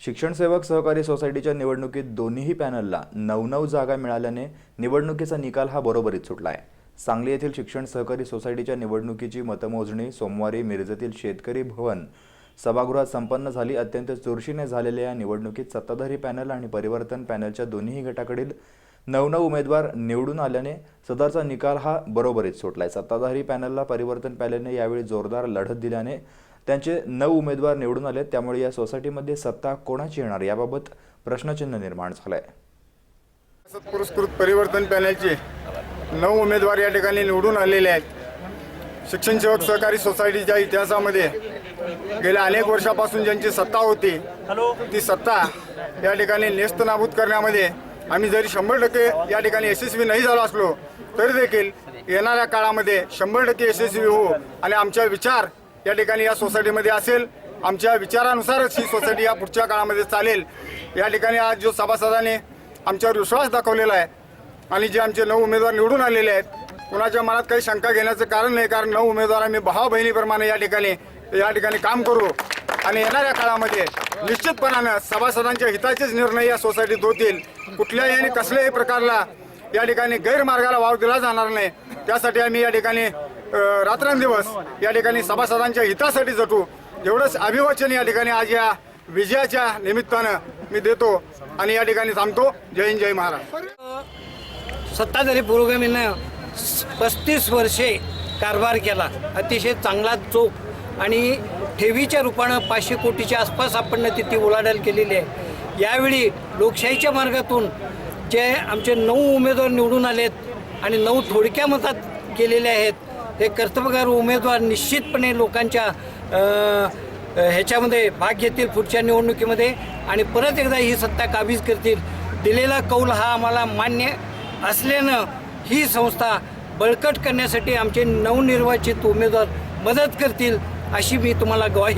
शिक्षण सेवक सहकारी सोसायटीच्या निवडणुकीत दोन्हीही पॅनलला नऊ नऊ जागा मिळाल्याने निवडणुकीचा निकाल हा बरोबरीत सुटला आहे सांगली येथील शिक्षण सहकारी सोसायटीच्या निवडणुकीची मतमोजणी सोमवारी मिरजेतील शेतकरी भवन सभागृहात संपन्न झाली. अत्यंत चुरशीने झालेल्या या निवडणुकीत सत्ताधारी पॅनल आणि परिवर्तन पॅनलच्या दोन्ही गटाकडील नऊ नऊ उमेदवार निवडून आल्याने सदरचा निकाल हा बरोबरीत सुटलाय. सत्ताधारी पॅनलला परिवर्तन पॅनलने यावेळी जोरदार लढत दिल्याने त्यांचे नऊ उमेदवार निवडून आले त्यामुळे या सोसायटीमध्ये सत्ता कोणाची येणार याबाबत प्रश्नचिन्ह निर्माण झालंय. पुरस्कृत परिवर्तन पॅनलचे नऊ उमेदवार या ठिकाणी निवडून आलेले आहेत. शिक्षण सेवक सहकारी सोसायटीच्या इतिहासामध्ये गेल्या अनेक वर्षापासून ज्यांची सत्ता होती ती सत्ता या ठिकाणी नेस्तनाबूत करण्यामध्ये आम्ही जरी शंभर टक्के या ठिकाणी यशस्वी नाही झालो असलो तरी देखील येणाऱ्या काळामध्ये शंभर टक्के यशस्वी होऊ आणि आमच्या विचार या ठिकाणी या सोसायटीमध्ये असेल. आमच्या विचारानुसारच ही सोसायटी या पुढच्या काळामध्ये चालेल. या ठिकाणी आज जो सभासदांनी आमच्यावर विश्वास दाखवलेला आहे आणि जे आमचे नऊ उमेदवार निवडून आलेले आहेत कुणाच्या मनात काही शंका घेण्याचं कारण नाही कारण नऊ उमेदवार आम्ही भावा बहिणीप्रमाणे या ठिकाणी या ठिकाणी काम करू. आणि येणाऱ्या काळामध्ये निश्चितपणानं सभासदांच्या हिताचेच निर्णय या सोसायटीत होतील. कुठल्याही आणि कसल्याही प्रकारला या ठिकाणी गैरमार्गाला वाव दिला जाणार नाही. त्यासाठी आम्ही या ठिकाणी रात्रंदिवस या ठिकाणी सभासदांच्या हितासाठी जटू. एवढंच अभिवाचन या ठिकाणी आज या विजयाच्या निमित्तानं मी देतो आणि या ठिकाणी थांबतो जय हिंद जय महाराज सत्ताधारी पुरोगामीनं पस्तीस वर्षे कारभार केला. अतिशय चांगला चोख आणि ठेवीच्या रूपानं पाचशे कोटीच्या आसपास आपण तिथे उलाढाल केलेली आहे. यावेळी लोकशाहीच्या मार्गातून जे आमचे नऊ उमेदवार निवडून आलेत आणि नऊ थोडक्या मतात केलेले आहेत हे कर्तव्यगार उमेदवार निश्चितपणे लोकांच्या ह्याच्यामध्ये भाग घेतील पुढच्या निवडणुकीमध्ये. आणि परत एकदा ही सत्ता काबीज करतील. दिलेला कौल हा आम्हाला मान्य असल्यानं ही संस्था बळकट करण्यासाठी आमचे नवनिर्वाचित उमेदवार मदत करतील अशी मी तुम्हाला ग्वाही